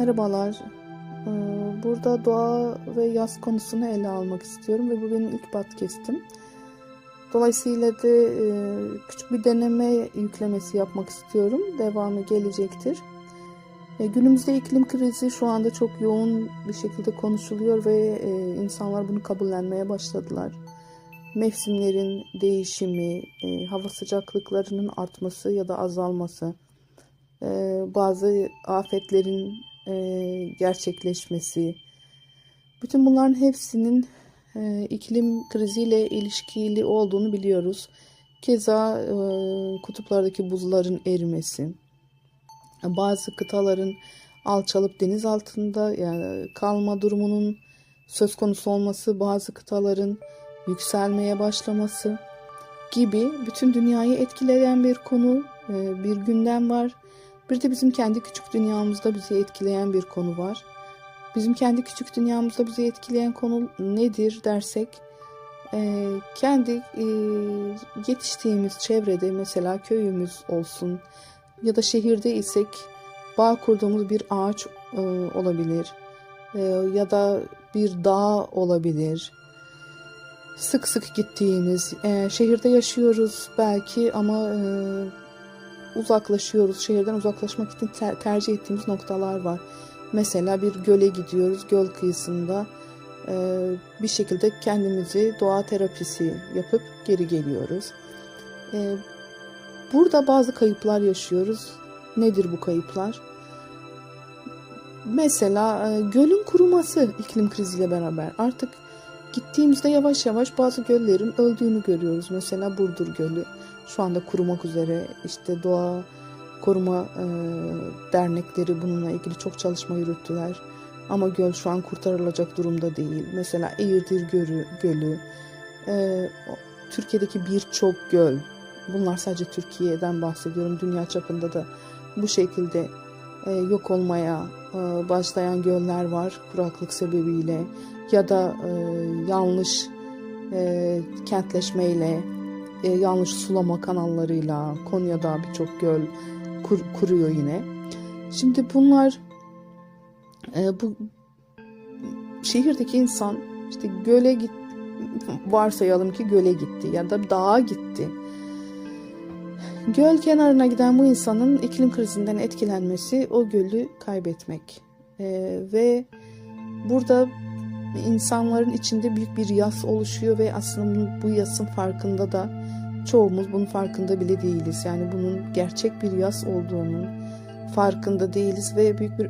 Merhabalar. Ee, Burada doğa ve yaz konusunu ele almak istiyorum ve bu benim ilk podcast'im. Dolayısıyla da e, küçük bir deneme yüklemesi yapmak istiyorum. Devamı gelecektir. E, Günümüzde iklim krizi şu anda çok yoğun bir şekilde konuşuluyor ve e, insanlar bunu kabullenmeye başladılar. Mevsimlerin değişimi, e, hava sıcaklıklarının artması ya da azalması, bazı afetlerin e, gerçekleşmesi, bütün bunların hepsinin e, iklim kriziyle ilişkili olduğunu biliyoruz. Keza e, kutuplardaki buzların erimesi, bazı kıtaların alçalıp deniz altında yani kalma durumunun söz konusu olması, bazı kıtaların yükselmeye başlaması gibi bütün dünyayı etkileyen bir konu, e, bir gündem var. Bir de bizim kendi küçük dünyamızda bizi etkileyen bir konu var. Bizim kendi küçük dünyamızda bizi etkileyen konu nedir dersek, e, kendi e, yetiştiğimiz çevrede mesela köyümüz olsun ya da şehirde isek bağ kurduğumuz bir ağaç e, olabilir E, ya da bir dağ olabilir. Sık sık gittiğimiz, e, şehirde yaşıyoruz belki ama e, uzaklaşıyoruz. Şehirden uzaklaşmak için ter- tercih ettiğimiz noktalar var. Mesela bir göle gidiyoruz, göl kıyısında e, bir şekilde kendimizi doğa terapisi yapıp geri geliyoruz. E, burada bazı kayıplar yaşıyoruz. Nedir bu kayıplar? Mesela e, gölün kuruması iklim kriziyle beraber artık gittiğimizde yavaş yavaş bazı göllerin öldüğünü görüyoruz. Mesela Burdur Gölü şu anda kurumak üzere işte doğa koruma e, dernekleri bununla ilgili çok çalışma yürüttüler. Ama göl şu an kurtarılacak durumda değil. Mesela Eğirdir Gölü, Gölü e, Türkiye'deki birçok göl, bunlar sadece Türkiye'den bahsediyorum. Dünya çapında da bu şekilde e, yok olmaya başlayan göller var kuraklık sebebiyle ya da e, yanlış e, kentleşmeyle, e, yanlış sulama kanallarıyla Konya'da birçok göl kur, kuruyor yine. Şimdi bunlar e, bu şehirdeki insan işte göle git varsayalım ki göle gitti ya da dağa gitti. Göl kenarına giden bu insanın iklim krizinden etkilenmesi o gölü kaybetmek. E, ve burada insanların içinde büyük bir yas oluşuyor ve aslında bu yasın farkında da çoğumuz bunun farkında bile değiliz. Yani bunun gerçek bir yas olduğunun farkında değiliz ve büyük bir